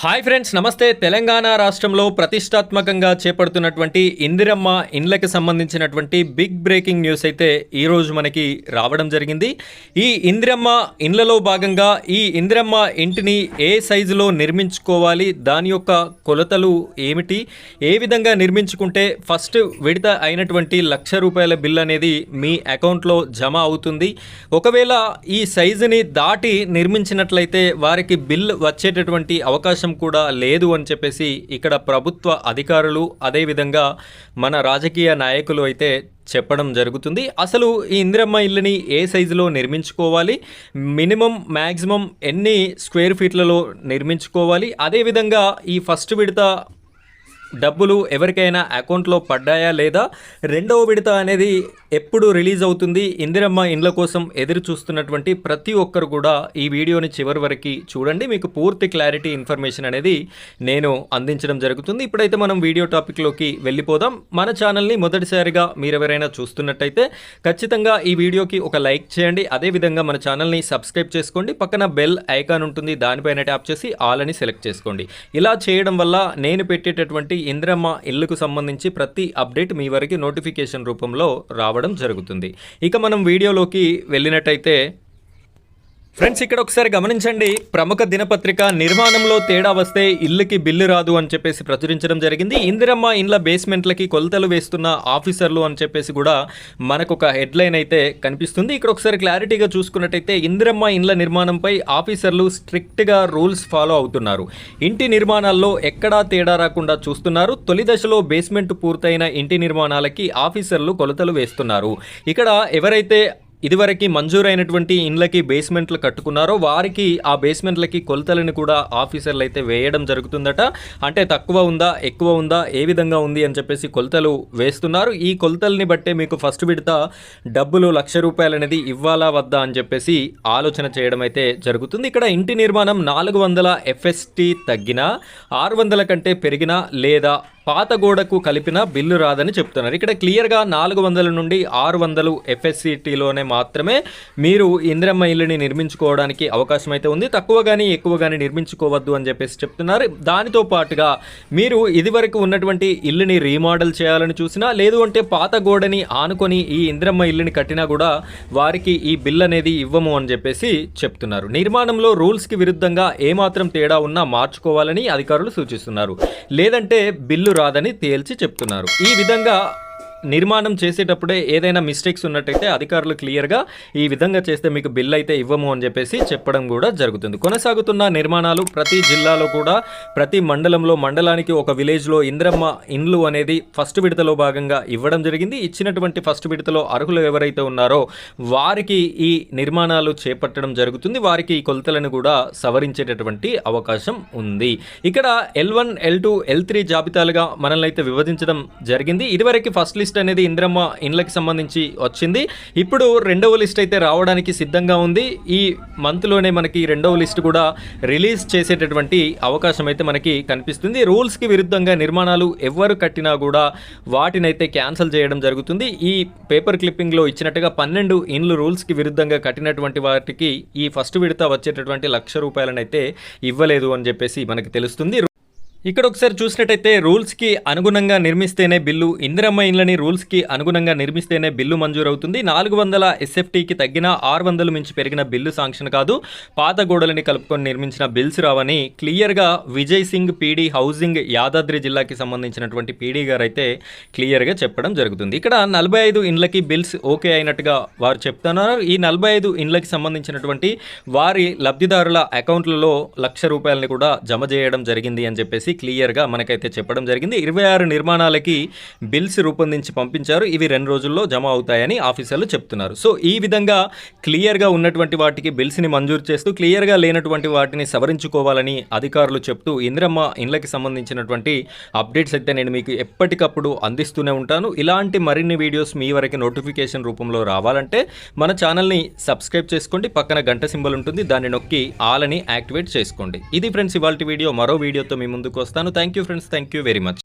Hi friends నమస్తే. తెలంగాణ రాష్ట్రంలో ప్రతిష్టాత్మకంగా చేపడుతున్నటువంటి ఇందిరమ్మ ఇండ్లకి సంబంధించినటువంటి బిగ్ బ్రేకింగ్ న్యూస్ అయితే ఈరోజు మనకి రావడం జరిగింది. ఈ ఇందిరమ్మ ఇండ్లలో భాగంగా ఈ ఇందిరమ్మ ఇంటిని ఏ సైజులో నిర్మించుకోవాలి దాని యొక్క కొలతలు ఏమిటి ఏ విధంగా నిర్మించుకుంటే ఫస్ట్ విడత అయినటువంటి లక్ష రూపాయల బిల్ అనేది మీ అకౌంట్లో జమ అవుతుంది. ఒకవేళ ఈ సైజుని దాటి నిర్మించినట్లయితే వారికి బిల్ వచ్చేటటువంటి అవకాశం కూడా లేదు అని చెప్పేసి ఇక్కడ ప్రభుత్వ అధికారులు అదేవిధంగా మన రాజకీయ నాయకులు అయితే చెప్పడం జరుగుతుంది. అసలు ఈ ఇందిరమ్మ ఇల్లుని ఏ సైజులో నిర్మించుకోవాలి? మినిమం మ్యాక్సిమం ఎన్ని స్క్వేర్ ఫీట్లలో నిర్మించుకోవాలి? అదేవిధంగా ఈ ఫస్ట్ విడత డబ్బులు ఎవరికైనా అకౌంట్లో పడ్డాయా లేదా? రెండవ విడత అనేది ఎప్పుడు రిలీజ్ అవుతుంది? ఇందిరమ్మ ఇండ్ల కోసం ఎదురు చూస్తున్నటువంటి ప్రతి ఒక్కరు కూడా ఈ వీడియోని చివరి వరకు చూడండి. మీకు పూర్తి క్లారిటీ ఇన్ఫర్మేషన్ అనేది నేను అందించడం జరుగుతుంది. ఇప్పుడైతే మనం వీడియో టాపిక్లోకి వెళ్ళిపోదాం. మన ఛానల్ని మొదటిసారిగా మీరు ఎవరైనా చూస్తున్నట్టయితే ఖచ్చితంగా ఈ వీడియోకి ఒక లైక్ చేయండి. అదేవిధంగా మన ఛానల్ని సబ్స్క్రైబ్ చేసుకోండి. పక్కన బెల్ ఐకాన్ ఉంటుంది. దానిపైన ట్యాప్ చేసి ఆల్ అని సెలెక్ట్ చేసుకోండి. ఇలా చేయడం వల్ల నేను పెట్టేటటువంటి ఇంద్రమ్మ ఇల్లుకు సంబంధించి ప్రతి అప్డేట్ మీ వరకు నోటిఫికేషన్ రూపంలో రావడం జరుగుతుంది. ఇక మనం వీడియోలోకి వెళ్ళినట్టయితే ఫ్రెండ్స్ ఇక్కడ ఒకసారి గమనించండి. ప్రముఖ దినపత్రిక నిర్మాణంలో తేడా వస్తే ఇల్లుకి బిల్లు రాదు అని చెప్పేసి ప్రచురించడం జరిగింది. ఇందిరమ్మ ఇండ్ల బేస్మెంట్లకి కొలతలు వేస్తున్న ఆఫీసర్లు అని చెప్పేసి కూడా మనకు ఒక హెడ్లైన్ అయితే కనిపిస్తుంది. ఇక్కడ ఒకసారి క్లారిటీగా చూసుకున్నట్టయితే ఇందిరమ్మ ఇండ్ల నిర్మాణంపై ఆఫీసర్లు స్ట్రిక్ట్గా రూల్స్ ఫాలో అవుతున్నారు. ఇంటి నిర్మాణాల్లో ఎక్కడా తేడా రాకుండా చూస్తున్నారు. తొలి దశలో బేస్మెంట్ పూర్తయిన ఇంటి నిర్మాణాలకి ఆఫీసర్లు కొలతలు వేస్తున్నారు. ఇక్కడ ఎవరైతే ఇదివరకు మంజూరైనటువంటి ఇండ్లకి బేస్మెంట్లు కట్టుకున్నారో వారికి ఆ బేస్మెంట్లకి కొలతలను కూడా ఆఫీసర్లు అయితే వేయడం జరుగుతుందట. అంటే తక్కువ ఉందా ఎక్కువ ఉందా ఏ విధంగా ఉంది అని చెప్పేసి కొలతలు వేస్తున్నారు. ఈ కొలతల్ని బట్టే మీకు ఫస్ట్ విడత డబ్బులు లక్ష రూపాయలు అనేది ఇవ్వాలా వద్దా అని చెప్పేసి ఆలోచన చేయడం అయితే జరుగుతుంది. ఇక్కడ ఇంటి నిర్మాణం నాలుగు వందల ఎఫ్ఎస్టీ తగ్గినా ఆరు వందల కంటే పెరిగినా లేదా పాత గోడకు కలిపిన బిల్లు రాదని చెప్తున్నారు. ఇక్కడ క్లియర్గా నాలుగు వందల నుండి ఆరు వందలు ఎఫ్ఎస్సిటీలోనే మాత్రమే మీరు ఇందిరమ్మ ఇల్లుని నిర్మించుకోవడానికి అవకాశం అయితే ఉంది. తక్కువ కానీ ఎక్కువ కానీ నిర్మించుకోవద్దు అని చెప్పేసి చెప్తున్నారు. దానితో పాటుగా మీరు ఇదివరకు ఉన్నటువంటి ఇల్లుని రీమోడల్ చేయాలని చూసినా లేదు అంటే పాత గోడని ఆనుకొని ఈ ఇందిరమ్మ ఇల్లుని కట్టినా కూడా వారికి ఈ బిల్ అనేది ఇవ్వము అని చెప్పేసి చెప్తున్నారు. నిర్మాణంలో రూల్స్కి విరుద్ధంగా ఏమాత్రం తేడా ఉన్నా మార్చుకోవాలని అధికారులు సూచిస్తున్నారు. లేదంటే బిల్లు రాదని తేల్చి చెప్తున్నారు. ఈ విధంగా నిర్మాణం చేసేటప్పుడే ఏదైనా మిస్టేక్స్ ఉన్నట్టయితే అధికారులు క్లియర్గా ఈ విధంగా చేస్తే మీకు బిల్ అయితే ఇవ్వము అని చెప్పేసి చెప్పడం కూడా జరుగుతుంది. కొనసాగుతున్న నిర్మాణాలు ప్రతి జిల్లాలో కూడా ప్రతి మండలంలో మండలానికి ఒక విలేజ్లో ఇంద్రమ్మ ఇండ్లు అనేది ఫస్ట్ విడతలో భాగంగా ఇవ్వడం జరిగింది. ఇచ్చినటువంటి ఫస్ట్ విడతలో అర్హులు ఎవరైతే ఉన్నారో వారికి ఈ నిర్మాణాలు చేపట్టడం జరుగుతుంది. వారికి ఈ కొలతలను కూడా సవరించేటటువంటి అవకాశం ఉంది. ఇక్కడ L one L two L three జాబితాలుగా మనల్ని అయితే విభజించడం జరిగింది. ఇదివరకు ఫస్ట్ లిస్ట్ అనేది ఇంద్రమ్మ ఇండ్లకి సంబంధించి వచ్చింది. ఇప్పుడు రెండవ లిస్ట్ అయితే రావడానికి సిద్ధంగా ఉంది. ఈ మంత్లోనే మనకి రెండవ లిస్ట్ కూడా రిలీజ్ చేసేటటువంటి అవకాశం అయితే మనకి కనిపిస్తుంది. రూల్స్కి విరుద్ధంగా నిర్మాణాలు ఎవరు కట్టినా కూడా వాటినైతే క్యాన్సిల్ చేయడం జరుగుతుంది. ఈ పేపర్ క్లిప్పింగ్లో ఇచ్చినట్టుగా పన్నెండు ఇండ్లు రూల్స్కి విరుద్ధంగా కట్టినటువంటి వాటికి ఈ ఫస్ట్ విడత వచ్చేటటువంటి లక్ష రూపాయలనైతే ఇవ్వలేదు అని చెప్పేసి మనకి తెలుస్తుంది. ఇక్కడ ఒకసారి చూసినట్టయితే రూల్స్కి అనుగుణంగా నిర్మిస్తేనే బిల్లు ఇందిరమ్మ ఇండ్లని రూల్స్కి అనుగుణంగా నిర్మిస్తేనే బిల్లు మంజూరవుతుంది. నాలుగు వందల ఎస్ఎఫ్టీకి తగ్గిన ఆరు వందలు మించి పెరిగిన బిల్లు శాంక్షన్ కాదు. పాత గోడలని కలుపుకొని నిర్మించిన బిల్స్ రావని క్లియర్గా విజయ్ సింగ్ పీడీ హౌసింగ్ యాదాద్రి జిల్లాకి సంబంధించినటువంటి పీడీ గారు అయితే క్లియర్గా చెప్పడం జరుగుతుంది. ఇక్కడ నలభై ఐదు ఇండ్లకి బిల్స్ ఓకే అయినట్టుగా వారు చెప్తున్నారు. ఈ నలభై ఐదు ఇండ్లకి సంబంధించినటువంటి వారి లబ్ధిదారుల అకౌంట్లలో లక్ష రూపాయలని కూడా జమ చేయడం జరిగింది అని చెప్పేసి క్లియర్గా మనకైతే చెప్పడం జరిగింది. ఇరవై ఆరు నిర్మాణాలకి బిల్స్ రూపొందించి పంపించారు. ఇవి రెండు రోజుల్లో జమ అవుతాయని ఆఫీసర్లు చెప్తున్నారు. సో ఈ విధంగా క్లియర్గా ఉన్నటువంటి వాటికి బిల్స్ని మంజూరు చేస్తూ క్లియర్గా లేనటువంటి వాటిని సవరించుకోవాలని అధికారులు చెప్తూ ఇంద్రమ్మ ఇండ్లకి సంబంధించినటువంటి అప్డేట్స్ అయితే నేను మీకు ఎప్పటికప్పుడు అందిస్తూనే ఉంటాను. ఇలాంటి మరిన్ని వీడియోస్ మీ వరకు నోటిఫికేషన్ రూపంలో రావాలంటే మన ఛానల్ని సబ్స్క్రైబ్ చేసుకోండి. పక్కన గంట సింబల్ ఉంటుంది. దాన్ని నొక్కి ఆలని యాక్టివేట్ చేసుకోండి. ఇది ఫ్రెండ్స్ ఇవాళ వీడియో. మరో వీడియోతో మీ ముందుకు వస్తాను thank you friends thank you very much